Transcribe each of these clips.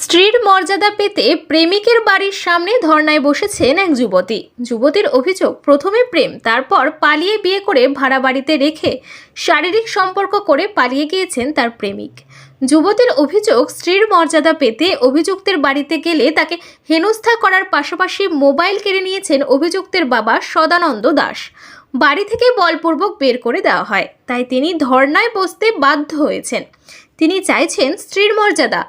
স্ত্রীর মর্যাদা পেতে প্রেমিকের বাড়ির সামনে ধর্নায় বসেছেন এক যুবতী। যুবতীর অভিযোগ, প্রথমে প্রেম, তারপর পালিয়ে বিয়ে করে ভাড়া বাড়িতে রেখে শারীরিক সম্পর্ক করে পালিয়ে গিয়েছেন তার প্রেমিক। যুবতীর অভিযোগ, স্ত্রীর মর্যাদা পেতে অভিযুক্তের বাড়িতে গেলে তাকে হেনস্থা করার পাশাপাশি মোবাইল কেড়ে নিয়েছেন অভিযুক্তের বাবা সদানন্দ দাস। বাড়ি থেকে বলপূর্বক বের করে দেওয়া হয়, তাই তিনি ধর্নায় বসতে বাধ্য হয়েছেন। তিনি চাইছেন স্ত্রীর মর্যাদা।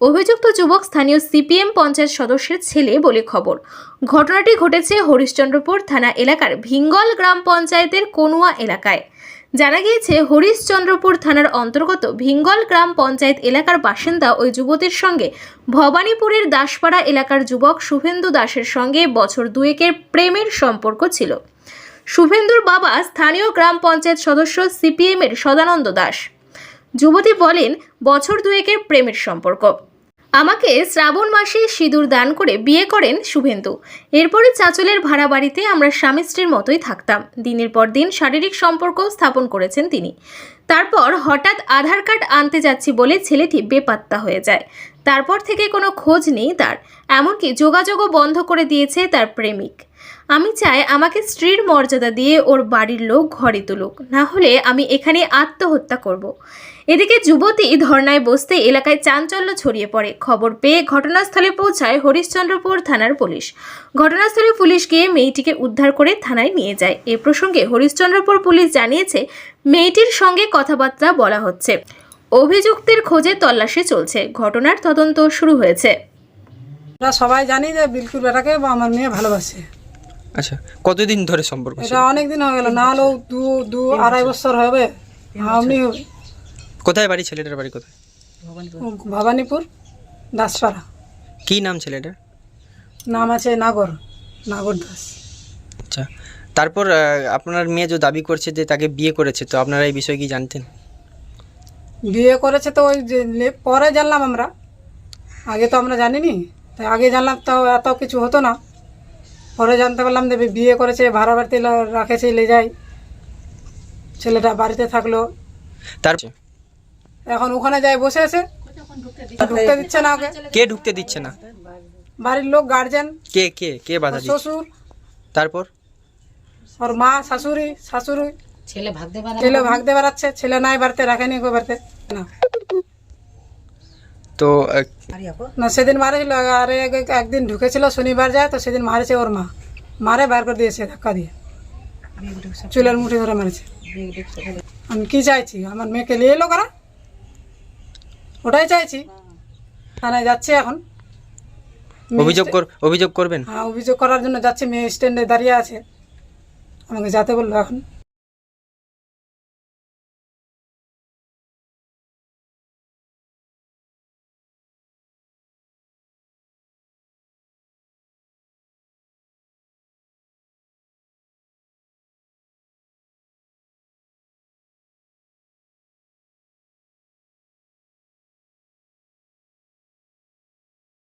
অভিযুক্ত যুবক স্থানীয় সিপিএম পঞ্চায়েত সদস্যের ছেলে বলে খবর। ঘটনাটি ঘটেছে হরিশ্চন্দ্রপুর থানা এলাকার ভিঙ্গল গ্রাম পঞ্চায়েতের কনুয়া এলাকায়। জানা গিয়েছে, হরিশ্চন্দ্রপুর থানার অন্তর্গত ভিঙ্গল গ্রাম পঞ্চায়েত এলাকার বাসিন্দা ওই যুবতীর সঙ্গে ভবানীপুরের দাসপাড়া এলাকার যুবক শুভেন্দু দাসের সঙ্গে বছর দুয়েকের প্রেমের সম্পর্ক ছিল। শুভেন্দুর বাবা স্থানীয় গ্রাম পঞ্চায়েত সদস্য সিপিএমের সদানন্দ দাস। যুবতী বলেন, বছর দুয়েকের প্রেমের সম্পর্ক। আমাকে শ্রাবণ মাসে সিঁদুর দান করে বিয়ে করেন শুভেন্দু। এরপরে চাচলের ভাড়া বাড়িতে আমরা স্বামী স্ত্রীর মতোই থাকতাম। দিনের পর দিন শারীরিক সম্পর্ক স্থাপন করেছেন তিনি। তারপর হঠাৎ আধার কার্ড আনতে যাচ্ছি বলে ছেলেটি বেপাত্তা হয়ে যায়। তারপর থেকে কোনো খোঁজ নেই তার, এমনকি যোগাযোগও বন্ধ করে দিয়েছে তার প্রেমিক। আমি চাই আমাকে স্ত্রীর মর্যাদা দিয়ে ওর বাড়ির লোক ঘরে তুলুক, না হলে আমি এখানে আত্মহত্যা করব। এদিকে যুবতী ধর্নায় বসতে এলাকায় চাঞ্চল্য ছড়িয়ে পড়ে। খবর পেয়ে ঘটনাস্থলে পৌঁছায় হরিশ্চন্দ্রপুর থানার পুলিশ। ঘটনাস্থলে পুলিশ গিয়ে মেয়েটিকে উদ্ধার করে থানায় নিয়ে যায়। এ প্রসঙ্গে হরিশ্চন্দ্রপুর পুলিশ জানিয়েছে, মেয়েটির সঙ্গে কথাবার্তা বলা হচ্ছে। অভিযুক্তের খোঁজে তল্লাশি চলছে। ঘটনার তদন্ত শুরু হয়েছে। আমরা সবাই জানি যে বিলকুল বেটাকে বা আমার মেয়ে ভালোবাসে। আচ্ছা কতদিন ধরে সম্পর্ক ছিল এটা অনেক দিন হয়ে গেল না হলেও দু দু আড়াই বছর হবে আপনি কোথায় বাড়ি? ছেলেটার বাড়ি কোথায়? ভবানীপুর দাসপাড়া। কি নাম ছেলেটার? নাম আছে নাগর নাগর দাস। আচ্ছা তারপর আহ, আপনার মেয়ে যে দাবি করছে যে তাকে বিয়ে করেছে তো আপনারা এই বিষয়ে কি জানতেন? বিয়ে করেছে তো ওই যে পরে জানলাম আমরা। আগে তো আমরা জানিনি তাই আগে জানলাম তাও এত কিছু হতো না। পরে জানতে পারলাম যে বিয়ে করেছে ভাড়া বাড়িতে রাখেছে লে যাই ছেলেটা বাড়িতে থাকল। তার এখন ওখানে যাই বসে আছে। ঢুকতে দিচ্ছে না ওকে। কে ঢুকতে দিচ্ছে না? বাড়ির লোক গার্জেন কে কে কে বাধা শ্বশুর। তারপর? ওর মা শাশুড়ি শাশুড়ি। ছেলে ভাগতে পারে ছেলে ভাগতে বেড়াচ্ছে ছেলে নাই বাড়িতে রাখেনি গো বাড়িতে। না। তো না সেদিন মারেছিল আর এক- একদিন ঢুকেছিল শনিবার যায় তো সেদিন মারেছে ওর মা। মারে বার করে দিয়েছে ধাক্কা দিয়ে। চুলের মুঠি ধরে মারেছে। আমি কি চাইছি? আমার মেয়েকে নিয়ে এলো কারা? ওটাই চাইছি। থানায় যাচ্ছে এখন। অভিযোগ অভিযোগ করবেন? হ্যাঁ অভিযোগ করার জন্য যাচ্ছে মেয়ে স্ট্যান্ডে দাঁড়িয়ে আছে। আমাকে যাতে বলল এখন।